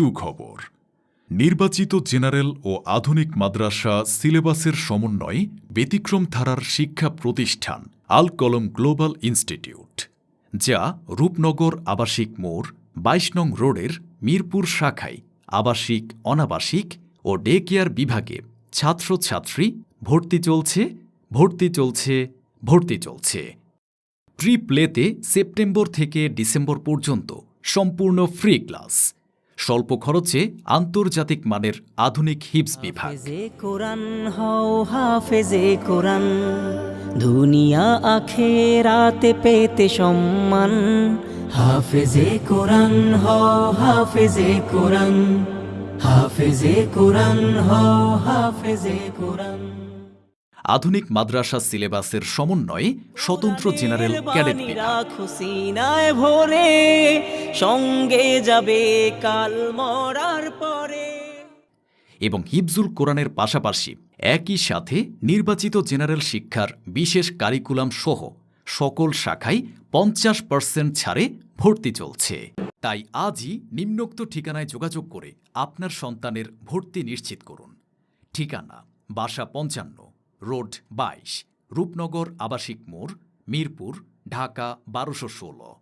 সুখবর। নির্বাচিত জেনারেল ও আধুনিক মাদ্রাসা সিলেবাসের সমন্বয়ে ব্যতিক্রম ধারার শিক্ষা প্রতিষ্ঠান আল কলম গ্লোবাল ইনস্টিটিউট, যা রূপনগর আবাসিক মোড়, বাইশ নং রোডের মিরপুর শাখায় আবাসিক, অনাবাসিক ও ডে কেয়ার বিভাগে ছাত্রছাত্রী ভর্তি চলছে ভর্তি চলছে ভর্তি চলছে। প্রি প্লেতে সেপ্টেম্বর থেকে ডিসেম্বর পর্যন্ত সম্পূর্ণ ফ্রি ক্লাস। স্বল্প খরচে আন্তর্জাতিক মানের আধুনিক হিপস বিভাগ। দুনিয়া আখেরাতে পেতে সম্মান। হাফেজে কোরআন হও হাফেজে কোরআন হাফেজে কোরআন হও হাফেজে কোরআন। আধুনিক মাদ্রাসা সিলেবাসের সমন্বয়ে স্বতন্ত্র জেনারেল ক্যাডেট বিভাগ। সঙ্গে যাবে কাল মরার পরে। এবং হিফজুল কোরআনের পাশাপাশি একই সাথে নির্বাচিত জেনারেল শিক্ষার বিশেষ কারিকুলাম সহ সকল শাখায় পঞ্চাশ পার্সেন্ট ছাড়ে ভর্তি চলছে। তাই আজই নিম্নোক্ত ঠিকানায় যোগাযোগ করে আপনার সন্তানের ভর্তি নিশ্চিত করুন। ঠিকানা, বাসা পঞ্চান্ন, রোড বাইশ, রূপনগর আবাসিক মোড়, মিরপুর, ঢাকা বারোশো ষোলো।